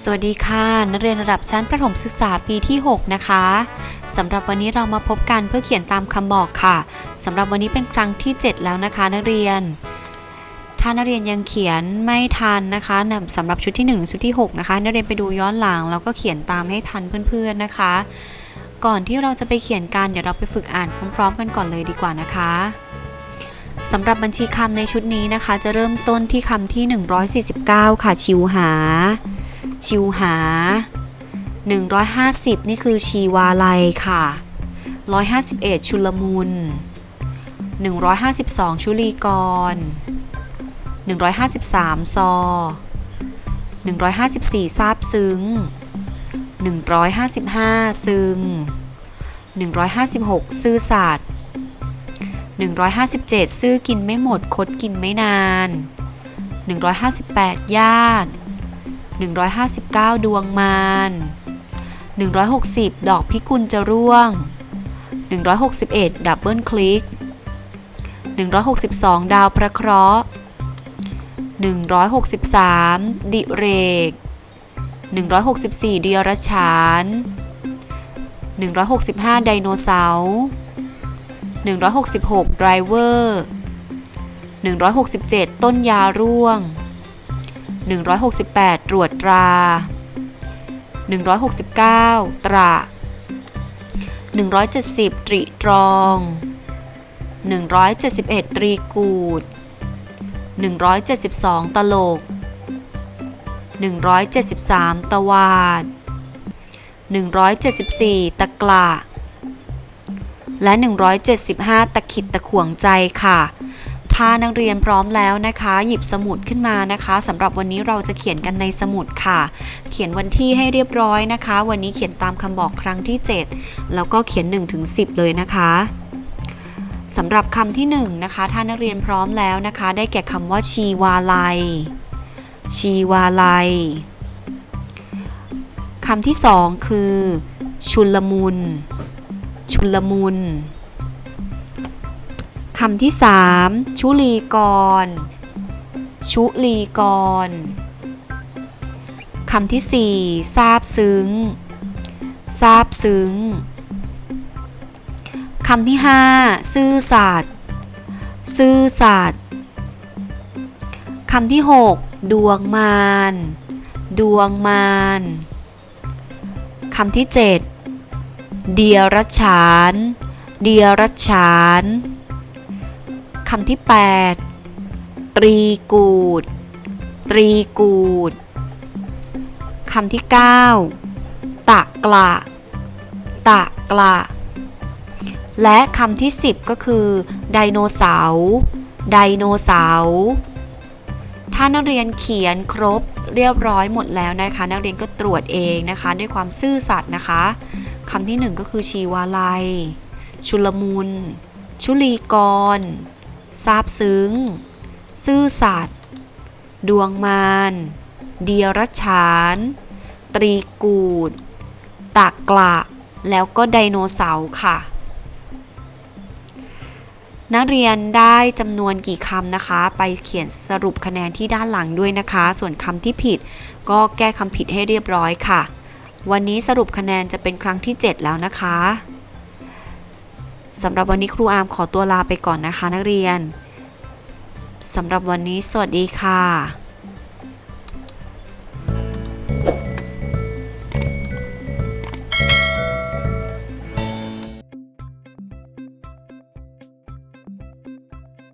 สวัสดีค่ะ นักเรียนระดับชั้นประถมศึกษาปีที่ 6 นะคะสำหรับวันนี้เรามาพบกันเพื่อเขียนตามคำบอกค่ะสำหรับวันนี้เป็นครั้งที่ 7 แล้วนะคะ นักเรียน ถ้านักเรียนยังเขียนไม่ทันนะคะสำหรับชุดที่1ถึงชุดที่ 6 นะคะ นักเรียนไปดูย้อนหลังแล้วก็เขียนตามให้ทันเพื่อนๆนะคะ ก่อนที่เราจะไปเขียนกันเดี๋ยวเราไปฝึกอ่านพร้อมๆ กันก่อนเลยดีกว่านะคะสำหรับบัญชีคำในชุดนี้นะคะ จะเริ่มต้นที่คำที่ 149 ค่ะชิวหา ชิวหา 150 นี่คือชีวาลัยค่ะ 151 ชุลมุน 152 ชุลีกร 153 ซอ 154 ซาบซึ้ง 155 ซึ้ง156 ซื่อสัตย์157 ซื่อกินไม่หมดคดกินไม่นาน 158 ญาติ 159 ดวงมาร160 ดอกพิกุลจะร่วง 161 ดับเบิลคลิก 162 ดาวประเคราะห์ 163 ดิเรก 164 เดียรฉาน 165 ไดโนเสาร์ 166 ไดรเวอร์ 167 ต้นยาร่วง 168 ตรวจตรา 169 ตระ 170 ตรีตรอง 171 ตรีกูด 172 ตลก 173 ตวาด 174 ตะกละและ 175 ตะขิดตะขวงใจค่ะ ถ้านักเรียนพร้อมแล้วนะคะ หยิบสมุดขึ้นมานะคะสำหรับวันนี้เราจะเขียนกันในสมุดค่ะ เขียนวันที่ให้เรียบร้อยนะคะ วันนี้เขียนตามคำบอกครั้งที่ 7 แล้วก็เขียน1ถึง10 เลยนะคะสำหรับคำที่1นะคะถ้านักเรียนพร้อมแล้วนะคะ ได้แก่คำว่าชีวาลัย ชีวาลัยคำที่ 2 คือ ชุลมุน ชุลมุน คำที่3ชุลีกร ชุลีกร คำที่4ทราบซึ้งทราบซึ้ง คำที่5ซื่อสัตย์ซื่อสัตย์คำที่6ดวงมารดวงมารคำที่7เดียรัจฉาน เดียรัจฉาน คำที่ 8 ตรีกูด ตรีกูดคำที่ 9 ตะกละตะกละและคำที่ 10 ก็คือ ไดโนเสาร์ ไดโนเสาร์ถ้านักเรียนเขียนครบเรียบร้อยหมดแล้วนะคะ นักเรียนก็ตรวจเองนะคะ ด้วยความซื่อสัตย์นะคะคำที่ 1 ก็คือชีวาลัย ชุลมุน ชุลีกร ซาบซึ้ง ซื่อสัตย์ ดวงมารเดียรฉาน ตรีกูดตากกละแล้วก็ไดโนเสาร์ค่ะ นักเรียนได้จำนวนกี่คำนะคะ ไปเขียนสรุปคะแนนที่ด้านหลังด้วยนะคะ ส่วนคำที่ผิด ก็แก้คำผิดให้เรียบร้อยค่ะ วันนี้สรุปคะแนนจะเป็นครั้งที่ 7 แล้วนะคะ สำหรับวันนี้ครูอาร์มขอตัวลาไปก่อนนะคะนักเรียนสำหรับวันนี้สวัสดีค่ะ